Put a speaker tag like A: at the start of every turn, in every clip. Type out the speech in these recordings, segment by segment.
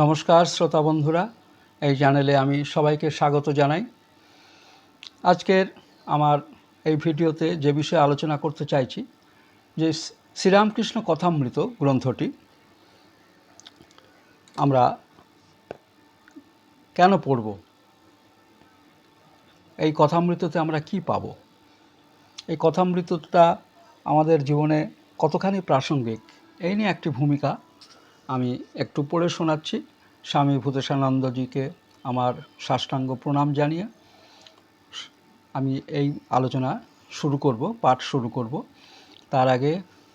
A: নমস্কার, শ্রোতা বন্ধুরা। এই চ্যানেলে আমি সবাইকে স্বাগত জানাই। আজকের আমার এই ভিডিওতে যে বিষয়ে আলোচনা করতে চাইছি, যে শ্রীরামকৃষ্ণ কথামৃত গ্রন্থটি, আমরা কেন পড়ব? এই কথামৃততে আমরা কি পাব? এই কথামৃতটা আমাদের জীবনে কতখানি প্রাসঙ্গিক? এই নিয়ে একটি ভূমিকা আমি একটু পড়ে শোনাচ্ছি। স্বামী ভূতেশানন্দজিকে আমার সাষ্টাঙ্গ প্রণাম জানিয়ে আমি এই আলোচনা শুরু করব, পাঠ শুরু করব। তার আগে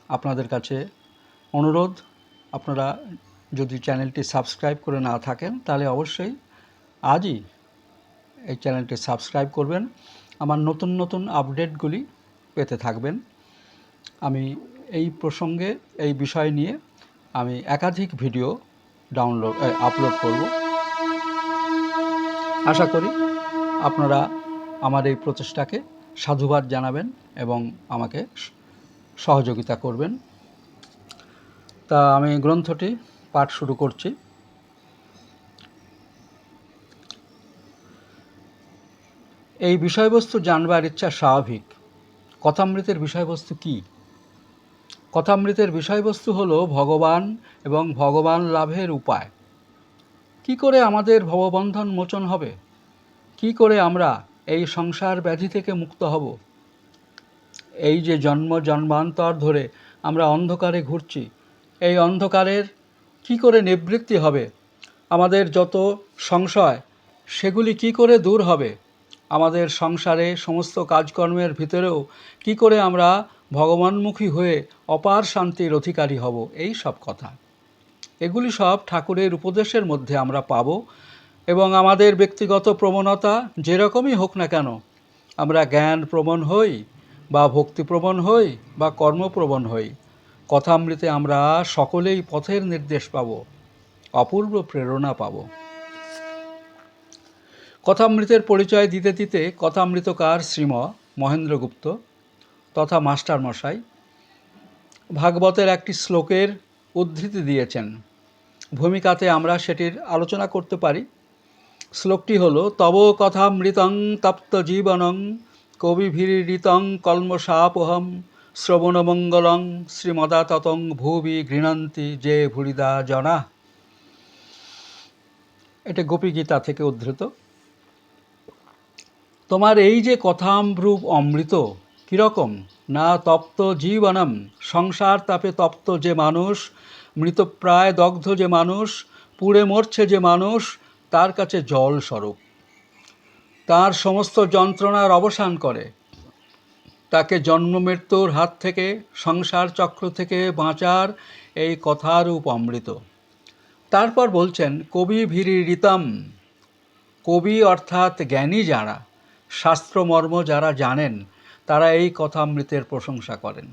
A: আপনাদের কাছে অনুরোধ, আপনারা যদি চ্যানেলটি সাবস্ক্রাইব করে না থাকেন, তাহলে অবশ্যই আজই এই চ্যানেলটি সাবস্ক্রাইব করবেন। আমার নতুন নতুন আপডেটগুলি পেতে থাকবেন। আমি এই প্রসঙ্গে, এই বিষয় নিয়ে আমি একাধিক ভিডিও ডাউনলোড আপলোড করব। আশা করি আপনারা আমার এই প্রচেষ্টাকে সাধুবাদ জানাবেন এবং আমাকে সহযোগিতা করবেন। তা আমি গ্রন্থটি পাঠ শুরু করছি। এই বিষয়বস্তু জানবার ইচ্ছা স্বাভাবিক। কথামৃতের বিষয়বস্তু কী? কথামৃতের বিষয়বস্তু হলো ভগবান এবং ভগবান লাভের উপায়। কি করে আমাদের ভববন্ধন মোচন হবে? কি করে আমরা এই সংসার ব্যাধি থেকে মুক্ত হব? এই যে জন্ম জন্মান্তর ধরে আমরা অন্ধকারে ঘুরছি, এই অন্ধকারের কি করে নিবৃত্তি হবে? আমাদের যত সংশয়, সেগুলি কি করে দূর হবে? আমাদের সংসারে সমস্ত কাজকর্মের ভিতরেও কি করে আমরা ভগবানমুখী হয়ে অপার শান্তির অধিকারী হব, এই সব কথা। এগুলি সব ঠাকুরের উপদেশের মধ্যে আমরা পাব এবং আমাদের ব্যক্তিগত প্রবণতা যেরকমই হোক না কেন, আমরা জ্ঞান প্রবণ হই বা ভক্তি প্রবণ হই বা কর্মপ্রবণ হই, কথামৃতে আমরা সকলেই পথের নির্দেশ পাব, অপূর্ব প্রেরণা পাব। কথামৃতের পরিচয় দিতে দিতে কথামৃতকার শ্রীম মহেন্দ্রগুপ্ত তথা মাস্টার মশাই ভাগবতের একটি শ্লোকের উদ্ধৃতি দিয়েছেন। ভূমিকাতে আমরা সেটির আলোচনা করতে পারি। শ্লোকটি হল, তব কথামৃতং তপ্ত জীবনং কবিভীরিতং কল্মসাপহম শ্রবণমঙ্গলং শ্রীমদা ততং ভুবি গৃণন্তি যে ভুরিদা জনা। এটা গোপীগীতা থেকে উদ্ধৃত। তোমার এই যে কথামৃপ অমৃত কীরকম? না তপ্ত জীবনম, সংসার তাপে তপ্ত যে মানুষ, মৃতপ্রায় দগ্ধ যে মানুষ, পুড়ে মরছে যে মানুষ, তার কাছে জল স্বরূপ। তার সমস্ত যন্ত্রণার অবসান করে। তাকে জন্ম মৃত্যুর হাত থেকে, সংসার চক্র থেকে বাঁচার এই কথারূপ অমৃত। তারপর বলছেন, কবি ভিরি রিতম কবি অর্থাৎ জ্ঞানী যারা, শাস্ত্রমর্ম যারা জানেন তারা এই কথামৃতের প্রশংসা করেন।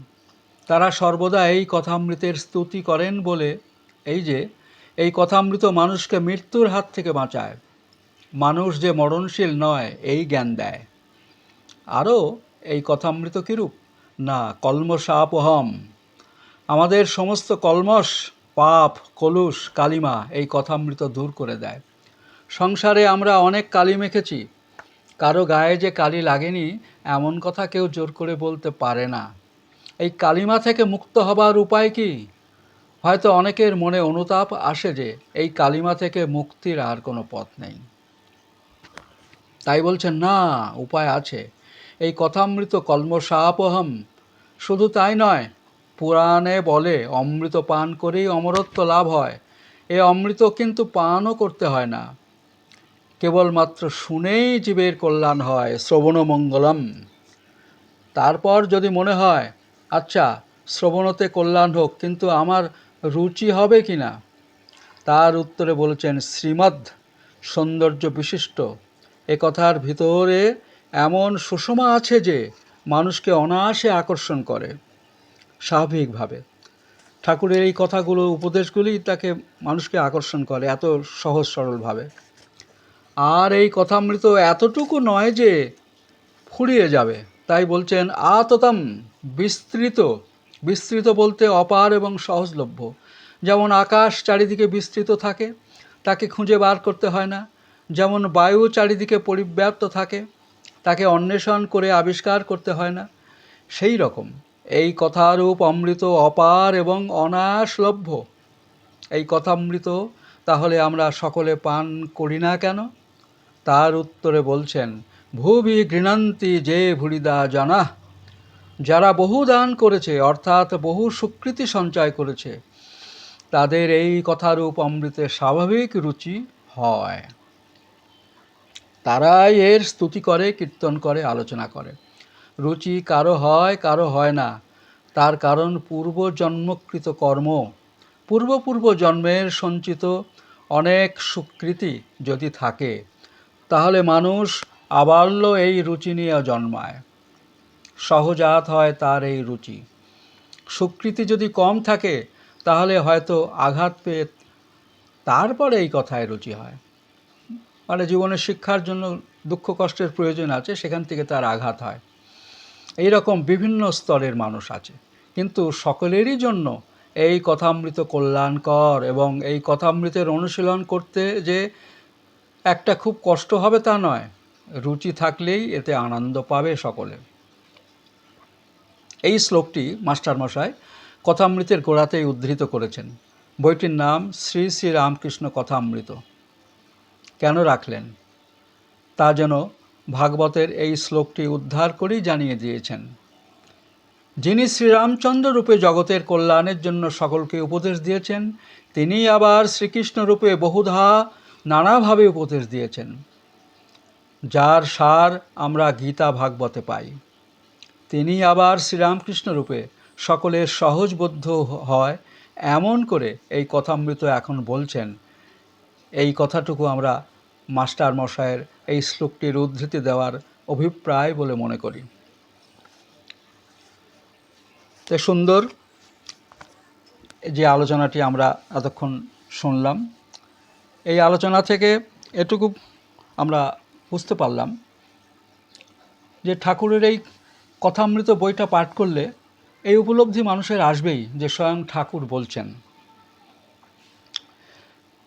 A: তারা সর্বদা এই কথামৃতের স্তুতি করেন বলে এই যে, এই কথামৃত মানুষকে মৃত্যুর হাত থেকে বাঁচায়। মানুষ যে মরণশীল নয়, এই জ্ঞান দেয়। আরও, এই কথামৃত কিরূপ? না কলমসাপহম আমাদের সমস্ত কলমস পাপ, কলুষ, কালিমা এই কথামৃত দূর করে দেয়। সংসারে আমরা অনেক কালি মেখেছি কারও গায়ে যে কালি লাগেনি, এমন কথা কেউ জোর করে বলতে পারে না। এই কালিমা থেকে মুক্ত হবার উপায় কি? হয়তো অনেকের মনে অনুতাপ আসে যে, এই কালিমা থেকে মুক্তির আর কোনো পথ নেই। তাই বলছেন, না, উপায় আছে। এই কথামৃত কলমসাপহম শুধু তাই নয়, পুরাণে বলে অমৃত পান করেই অমরত্ব লাভ হয়। এ অমৃত কিন্তু পানও করতে হয় না। কেবলমাত্র শুনেই জীবের কল্যাণ হয়, শ্রবণমঙ্গলম। তারপর যদি মনে হয় আচ্ছা শ্রবণতে কল্যাণ হোক, কিন্তু আমার রুচি হবে কি না? তার উত্তরে বলেছেন শ্রীমদ সৌন্দর্য বিশিষ্ট। এ কথার ভিতরে এমন সুষমা আছে যে, মানুষকে অনায়াসে আকর্ষণ করে, স্বাভাবিকভাবে। ঠাকুরের এই কথাগুলো, উপদেশগুলি তাকে মানুষকে আকর্ষণ করে, এত সহজ সরলভাবে। আর এই কথামৃত এতটুকু নয় যে ফুরিয়ে যাবে। তাই বলছেন, আততম বিস্তৃত বিস্তৃত বলতে অপার এবং সহজলভ্য। যেমন আকাশ চারিদিকে বিস্তৃত থাকে, তাকে খুঁজে বার করতে হয় না। যেমন বায়ু চারিদিকে পরিব্যাপ্ত থাকে, তাকে অন্বেষণ করে আবিষ্কার করতে হয় না। সেই রকম। এই কথারূপ অমৃত অপার এবং অনাসলভ্য এই কথামৃত তাহলে আমরা সকলে পান করি না কেন? তার উত্তরে বলছেন, ভুবি ঘৃণান্তি যে ভুরিদা জানা। যারা বহু দান করেছে, অর্থাৎ বহু স্বীকৃতি সঞ্চয় করেছে, তাদের এই কথারূপ অমৃতের স্বাভাবিক রুচি হয়। তারাই এর স্তুতি করে, কীর্তন করে, আলোচনা করে। রুচি কারও হয় কারও হয় না। তার কারণ পূর্বজন্মকৃত কর্ম। পূর্ব পূর্ব জন্মের সঞ্চিত অনেক সুকৃতি যদি থাকে তাহলে মানুষ আবাল্য এই রুচি নিয়ে জন্মায়। সহজাত হয় তার এই রুচি। সুকৃতি যদি কম থাকে, তাহলে হয়তো আঘাত পেয়ে তারপরে এই কথায় রুচি হয়। মানে জীবনের শিক্ষার জন্য দুঃখ কষ্টের প্রয়োজন আছে, সেখান থেকে তার আঘাত হয়। এই রকম বিভিন্ন স্তরের মানুষ আছে। কিন্তু সকলেরই জন্য এই কথামৃত কল্যাণকর এবং এই কথামৃতের অনুশীলন করতে যে একটা খুব কষ্ট হবে তা নয়। রুচি থাকলেই এতে আনন্দ পাবে সকলে। এই শ্লোকটি মাস্টারমশাই কথামৃতের গোড়াতেই উদ্ধৃত করেছেন। বইটির নাম শ্রী শ্রী রামকৃষ্ণ কথামৃত। কেন রাখলেন? তা যেন ভাগবতের এই শ্লোকটি উদ্ধার করেই জানিয়ে দিয়েছেন। যিনি শ্রীরামচন্দ্র রূপে জগতের কল্যাণের জন্য সকলকে উপদেশ দিয়েছেন তিনি আবার শ্রীকৃষ্ণ রূপে বহুধা নানাভাবে উপদেশ দিয়েছেন। যার সার আমরা গীতা ভাগবতে পাই। তিনি আবার শ্রীরামকৃষ্ণ রূপে সকলের সহজবোধ্য হয় এমন করে এই কথামৃত এখন বলছেন। এই কথাটুকু আমরা মাস্টার মশায়ের এই শ্লোকটির উদ্ধৃতি দেওয়ার অভিপ্রায় বলে মনে করি। তো সুন্দর, যে আলোচনাটি আমরা এতক্ষণ শুনলাম এই আলোচনা থেকে এটুকু আমরা বুঝতে পারলাম যে ঠাকুরের এই কথামৃত বইটা পাঠ করলে এই উপলব্ধি মানুষের আসবেই যে স্বয়ং ঠাকুর বলছেন।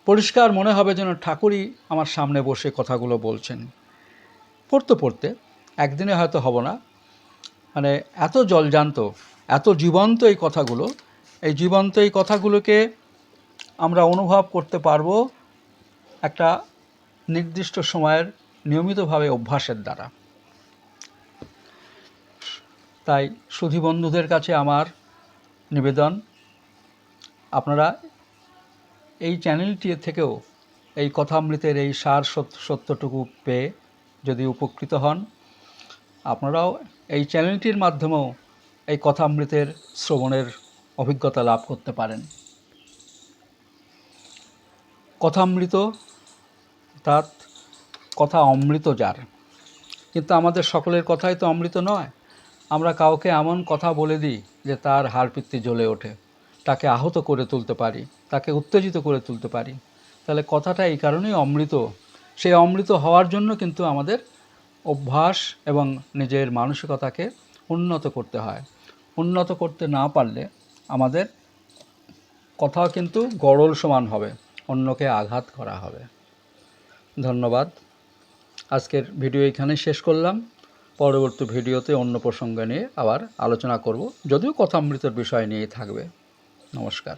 A: পরিষ্কার মনে হবে যেন ঠাকুরই আমার সামনে বসে কথাগুলো বলছেন। পড়তে পড়তে একদিনে হয়তো হব না। মানে এত জলজান্ত, এত জীবন্ত এই কথাগুলো, এই জীবন্ত এই কথাগুলোকে আমরা অনুভব করতে পারব একটা নির্দিষ্ট সময়ের নিয়মিতভাবে অভ্যাসের দ্বারা। তাই সুধী বন্ধুদের কাছে আমার নিবেদন, আপনারা এই চ্যানেলটি থেকেও এই কথামৃতের এই সার সত্য, সত্যটুকু পেয়ে যদি উপকৃত হন, আপনারাও এই চ্যানেলটির মাধ্যমেও এই কথামৃতের শ্রবণের অভিজ্ঞতা লাভ করতে পারেন। কথামৃত অর্থাৎ কথা অমৃত যার। কিন্তু আমাদের সকলের কথাই তো অমৃত নয়। আমরা কাউকে এমন কথা বলে দিই যে তার হাড়পিত্তি জ্বলে ওঠে। তাকে আহত করে তুলতে পারি, তাকে উত্তেজিত করে তুলতে পারি। তাহলে কথাটা এই কারণেই অমৃত। সেই অমৃত হওয়ার জন্য কিন্তু আমাদের অভ্যাস এবং নিজের মানসিকতাকে উন্নত করতে হয়। উন্নত করতে না পারলে আমাদের কথাও কিন্তু গরল সমান হবে, অন্যকে আঘাত করা হবে। ধন্যবাদ। আজকের ভিডিও এখানে শেষ করলাম। পরবর্তী ভিডিওতে অন্য প্রসঙ্গ নিয়ে আবার আলোচনা করব। যদিও কথামৃতের বিষয় নিয়ে থাকবে। নমস্কার।